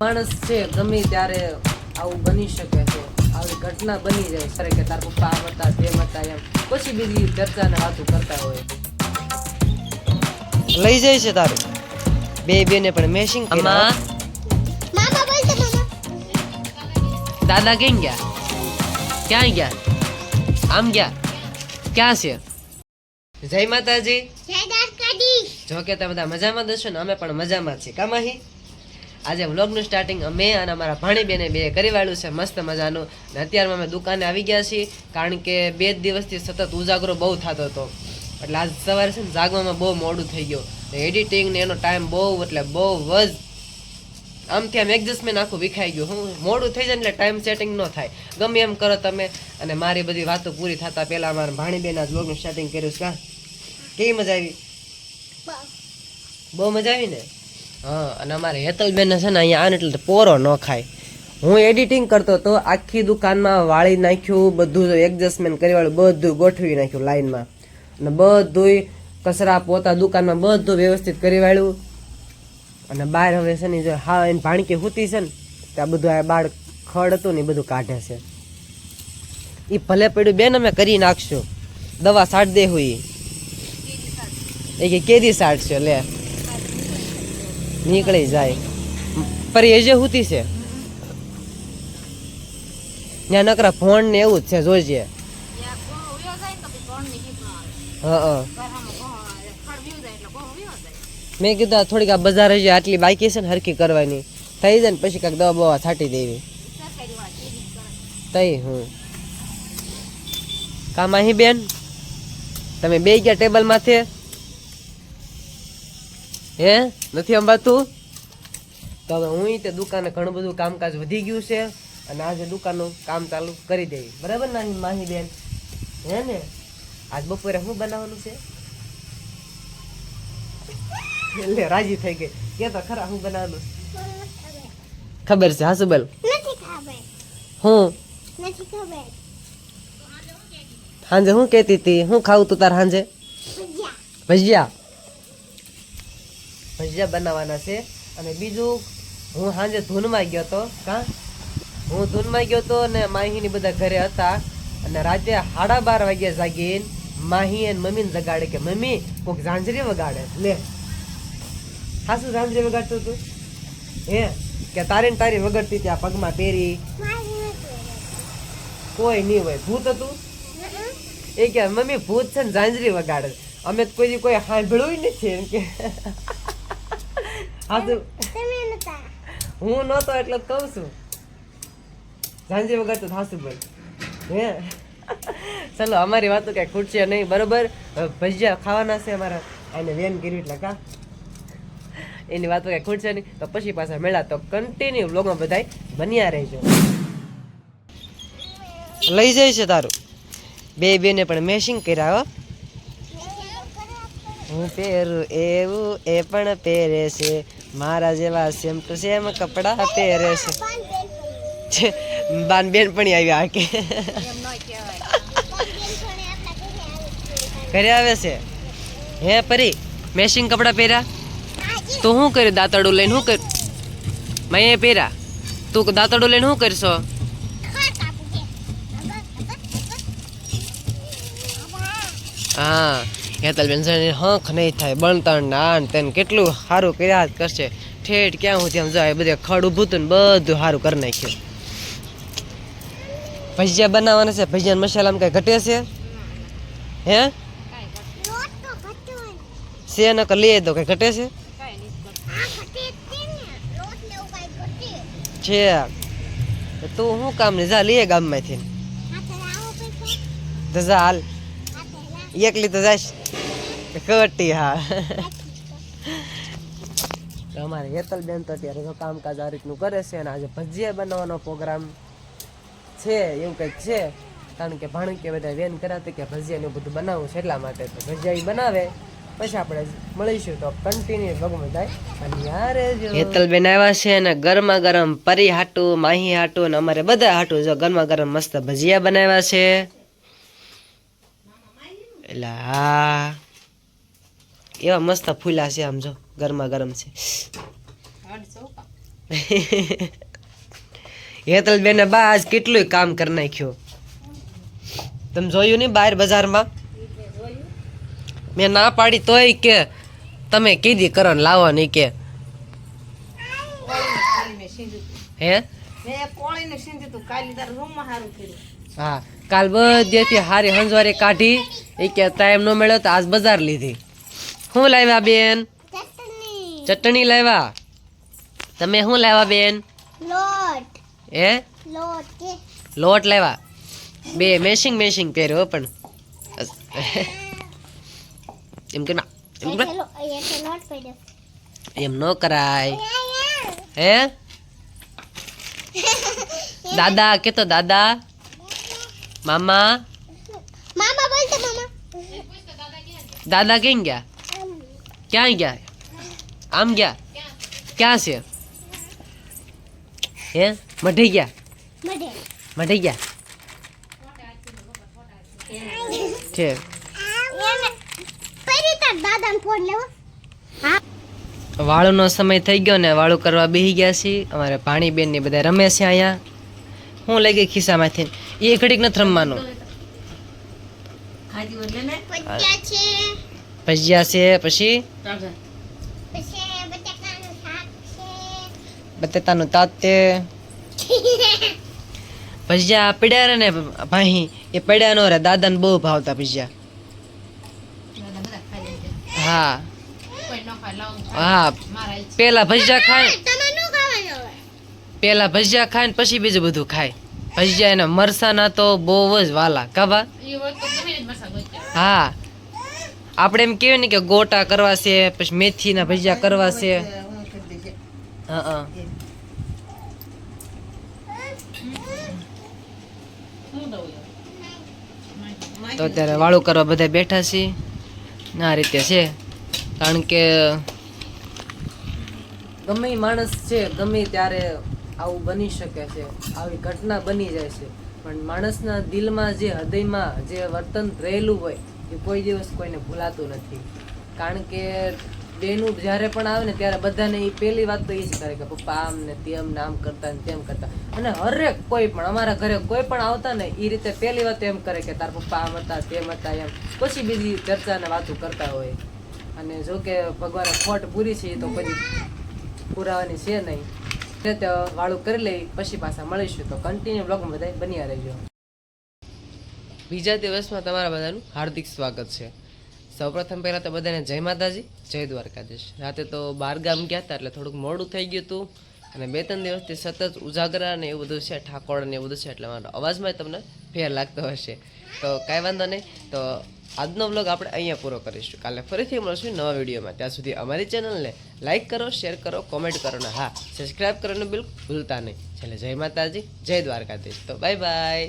માણસ છે ગમે ત્યારે આવું બની શકે છે આવી ઘટના બની જાય. સરે કે તાર પપ્પા આમ હતા તેમ હતા એમ. પછી બીજી ચર્ચાને વાતું કરતા હોય. લઈ જાય છે તારું. બે બેને પણ મેશિંગ અમા મામા બોલતો મામા. દાદા કેમ ગયા? ક્યાં ગયા? આમ ગયા? ક્યાં છે? જય માતાજી. જો કે તમે બધા મજામાં દશો ને અમે પણ મજામાં છીએ. કામાહી? આજે વ્લોગનું સ્ટાર્ટિંગ અમે અને અમારા ભાણીબેને બે કરી વાળ્યું છે મસ્ત મજાનું. ને અત્યારમાં અમે દુકાને આવી ગયા છીએ કારણ કે બે જ દિવસથી સતત ઉજાગરો બહુ થતો હતો. એટલે આજ સવારે છે ને જાગવામાં બહુ મોડું થઈ ગયું. એડિટિંગ ને એનો ટાઈમ બહુ એટલે બહુ જ આમથી આમ એડજસ્ટમેન્ટ આખું વિખાઈ ગયું. હું મોડું થઈ જાય એટલે ટાઈમ સેટિંગ ન થાય. ગમે એમ કરો તમે. અને મારી બધી વાતો પૂરી થતા પહેલાં અમારા ભાણીબેન આજ વ્લોગનું સ્ટાર્ટિંગ કર્યું છે. કા કેવી મજા આવી? બહુ મજા આવી ને? હા, અને અમારે હેતલબેન છે ને અહીંયા આને એટલે પોરો ન ખાય. હું એડિટિંગ કરતો તો આખી દુકાનમાં વાળી નાખ્યું, બધું એડજસ્ટમેન્ટ કરી વાળું બધું ગોઠવી નાખ્યું લાઈનમાં. અને બધુંય કચરા પોતા દુકાનમાં બધું વ્યવસ્થિત કરી વાળ્યું. અને બહાર હવે છે ને જો હા, એને ભાણકી હૂતી છે ને ત્યાં બધું આ બાળ ખડ હતું ને એ બધું કાઢે છે. એ ભલે પડ્યું, બેન, અમે કરી નાખશું. દવા સાટ દે હોય એ કે કેદી સાટ છે, લે. નીકળી જાય. પર એ જે હુતી છે. ત્યાં નકરા ફોન ને એવું જ છે જોજે. હા મેં કીધું થોડીક આ બજાર હજી આટલી બાકી છે ને હરકી કરવાની. થઈ જાય ને પછી કાંઈક દવા બવા છાંટી દેવી. તઈ હું. કામ અહીં બેન. તમે બે ગયા ટેબલ માથે હે? નથી અંબાતું? તો હવે હું તે દુકાને ઘણું બધું કામકાજ વધી ગયું છે અને આજે દુકાનનું કામ ચાલુ કરી દેવી બરાબર ના માહી બેન હે ને? આજ બપોરે શું બનાવવાનું છે? એટલે રાજી થઈ ગઈ. કે તો ખરા હું બનાવવાનું ખબર છે હાસુ બેલ હું? સાંજે હું કહેતી હતી હું ખાવું તું તાર સાંજે ભજીયા? ભજીયા બનાવવાના છે. અને બીજું, હું સાંજે ધૂનમાં ગયો તો કાં? હું ધૂનમાં ગયો હતો ને માહીની બધા ઘરે હતા. અને રાતે સાડા બાર વાગ્યા જાગીને માહી અને મમ્મીને જગાડે કે, મમ્મી કોઈક ઝાંઝરી વગાડે. લે. સાસુ ઝાંઝરી વગાડતું તું હે? કે તારી ને તારી વગડતી ત્યાં પગમાં પહેરી? કોઈ નહીં હોય. ભૂત હતું? એ કે, મમ્મી, ભૂત છે ને ઝાંઝરી વગાડે. અમે કોઈ કોઈ સાંભળ્યું નથી એમ કે. હા તો. હું નહોતો એટલે જ કહું છું. ઝાંઝી વગર તો થાશું ભાઈ હે? ચલો અમારી વાતો કઈ ખૂટશે નહીં. બરોબર? ભજીયા ખાવાના છે અમારા. એને વેન કરવી એટલે કા? એની વાતો કઈ ખૂટશે નહીં. તો પછી પાછા મેળા તો કન્ટિન્યુ વ્લોગમાં બધાય બન્યા રહેજો. લઈ જાય છે તારું. બે બેને પણ મેશિંગ કર્યા હો. હું પહેરું એવું એ પણ પહેરે છે. મારા જેવા સેમ ટુ સેમ કપડા પહેરે છે. બાન બેન પણ આવ્યા કે. ઘરે આવે છે? હે પરી મેશિંગ કપડાં પહેર્યા? તું શું કર્યું દાંતડું લઈને શું કર મેં પહેર્યા. તું દાંતડું લઈને શું કરશો? હા. હેતલબેન છે હંખ નહીં થાય બણતણ ના તેને કેટલું સારું કર્યા જ કરશે. ઠેઠ ક્યાં સુધી આમ જાય બધે ખડ ઊભું હતું ને બધું સારું કરી નાખ્યું. ભજીયા બનાવવાના છે ભજીયા મસાલામાં કઈ ઘટે છે? હે? તો છે ન કર લઈ દો કઈ ઘટે છે? છે. તું શું કામ ને જા લઈએ ગામમાંથી. હાથે આવો પૈસો. તો જા હાલ. એકલી તો જાય કટી હા. તો અમારે હેતલબેન તો અત્યારે તો કામકાજ આ રીતનું કરે છે અને આજે ભજીયા બનાવવાનો પ્રોગ્રામ છે એવું કંઈક છે. કારણ કે ભાણ કે બધા વેન કરાતી કે ભજીયાનું બધું બનાવવું છે એટલા માટે તો ભજીયા બનાવે. પછી આપણે મળીશું તો કન્ટિન્યુ ભગવાન થાય અને યારે હેતલબેન આવ્યા છે અને ગરમા ગરમ પરી હાટું માહી હાટું અને અમારે બધા હાટું જો ગરમા ગરમ મસ્ત ભજીયા બનાવ્યા છે. એટલે હા. એવા મસ્ત ફૂલા છે આમ જો ગરમા ગરમ છે. હેતલ બેને બા આજ કેટલું કામ કરી નાખ્યું. તમે જોયું નહીં બહાર બજારમાં? મેં ના પાડી તોય કે તમે કીધી કરો ને લાવો નહીં કે. હે? હા કાલ બધેથી હારી હંજવારી કાઢી. એ કે ટાઈમ નો મળ્યો તો આજ બજાર લીધી. શું લાવ્યા બેન? ચટણી. લાવ્યા? તમે શું લાવ્યા બેન? લોટ. હે? લોટ લોટ લાવ્યા? બે મેશિંગ મેશિંગ પહેર્યો પણ. એમ કે ના એમ ના. કરાય. હે? દાદા કે તો દાદા? મામા મામા બોલતો મામા દાદા ક્યાં ગયા ક્યાં ગયા આમ ગયા ક્યાં છે હે મઢી ગયા મઢે ગયા છે વાળુનો સમય થઈ ગયો ને વાળું કરવા બેસી ગયા છીએ. અમારે પાણી બેન ને બધા રમે છે અહીંયા. હું લઈ ગઈ ખિસ્સામાંથી. એ ઘડીક નથી રમવાનું. ભજીયા છે. પછી? બટેટાનું તાત તે ભજીયા પડ્યા રે ને ભાઈ એ પડ્યા નો રે દાદાને બહુ ભાવતા ભજીયા. હા. હા. પેલા ભજીયા ખાય. પેલા ભજીયા ખાય ને પછી બીજું બધું ખાય. ભજીયા એના મરસાના તો બહુ જ વાલા કાબા હા. આપણે એમ કહેવાય ને કે ગોટા કરવા છે પછી મેથીના ભજીયા કરવા છે. હા હા. તો અત્યારે વાળું કરવા બધા બેઠા છીએ આ રીતે છે. કારણ કે ગમે માણસ છે ગમે ત્યારે આવું બની શકે છે, આવી ઘટના બની જાય છે. પણ માણસના દિલમાં જે હૃદયમાં જે વર્તન રહેલું હોય, એ કોઈ દિવસ કોઈને ભૂલાતું નથી. કારણ કે બેનું જ્યારે પણ આવે ને, ત્યારે બધાને એ પહેલી વાત તો એ જ કરે કે, પપ્પા, આમ ને તેમ ને આમ કરતા ને તેમ કરતા. અને હરેક કોઈ પણ, અમારા ઘરે કોઈ પણ આવતા ને એ રીતે પહેલી વાત એમ કરે કે, તાર પપ્પા આમ હતા, તેમ હતા એમ. પછી બીજી ચર્ચા ને વાતો કરતા હોય. અને જો કે ભગવાને ખોટ પૂરી છે એ તો બધી પુરાવાની છે નહીં. વાળું કરી લઈ, પછી પાછા મળીશું. તો કન્ટિન્યુ બ્લોગમાં બધા બન્યા રહેજો. બીજા દિવસમાં તમારા બધાનું હાર્દિક સ્વાગત છે. સૌપ્રથમ પહેલાં તો બધાને જય માતાજી, જય દ્વારકાધીશ. રાતે તો બાર ગામ ગયા હતા એટલે થોડુંક મોડું થઈ ગયું હતું. અને બે ત્રણ દિવસથી સતત ઉજાગરા ને એવું બધું છે, ઠાકોર ને એવું બધું છે, એટલે મારો અવાજમાં તમને ફેર લાગતો હશે. તો કાંઈ વાંધો નહીં. તો આજનો બ્લોગ આપણે અહીંયા પૂરો કરીશું. કાલે ફરીથી મળશું નવા વિડીયોમાં. ત્યાં સુધી અમારી ચેનલને લાઈક કરો શેર કરો કોમેન્ટ કરો ને હા સબસ્ક્રાઈબ કરવાનું બિલકુલ ભૂલતા નહીં. છેલ્લે જય માતાજી, જય દ્વારકાધીશ. તો બાય બાય